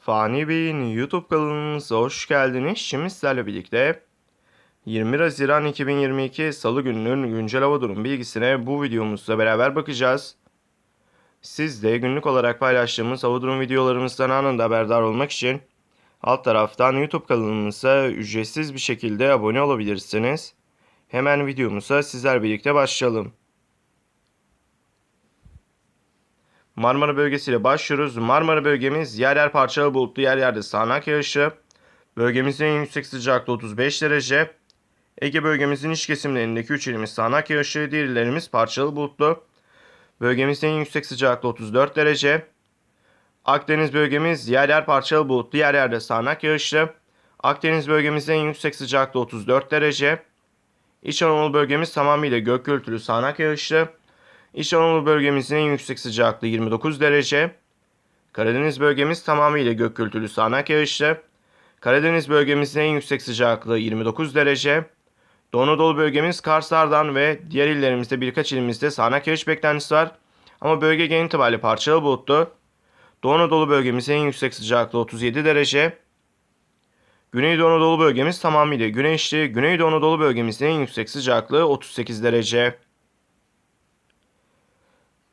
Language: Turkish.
Fani Bey'in YouTube kanalımıza hoş geldiniz. Şimdi sizlerle birlikte 21 Haziran 2022 Salı gününün güncel hava durum bilgisine bu videomuzla beraber bakacağız. Siz de günlük olarak paylaştığımız hava durum videolarımızdan anında haberdar olmak için alt taraftan YouTube kanalımıza ücretsiz bir şekilde abone olabilirsiniz. Hemen videomuza sizler birlikte başlayalım. Marmara bölgesiyle başlıyoruz. Marmara bölgemiz yer yer parçalı bulutlu yer yerde sağanak yağışı. Bölgemizin en yüksek sıcaklığı 35 derece. Ege bölgemizin iç kesimlerindeki 3 ilimiz sağanak yağışı, diğer illerimiz parçalı bulutlu. Bölgemizin en yüksek sıcaklığı 34 derece. Akdeniz bölgemiz yer yer parçalı bulutlu yer yerde sağanak yağışlı. Akdeniz bölgemizin en yüksek sıcaklığı 34 derece. İç Anadolu bölgemiz tamamıyla gök gürültülü sağanak yağışlı. İç Anadolu bölgemizin en yüksek sıcaklığı 29 derece. Karadeniz bölgemiz tamamıyla gök gürültülü sağanak yağışlı. Karadeniz bölgemizin en yüksek sıcaklığı 29 derece. Doğu Anadolu bölgemiz Karslardan ve diğer illerimizde birkaç ilimizde sağanak yağış beklentisi var. Ama bölge genel itibariyle parçalı bulutlu. Doğu Anadolu bölgemizin en yüksek sıcaklığı 37 derece. Güneydoğu Anadolu bölgemiz tamamıyla güneşli. Güneydoğu Anadolu bölgemizin en yüksek sıcaklığı 38 derece.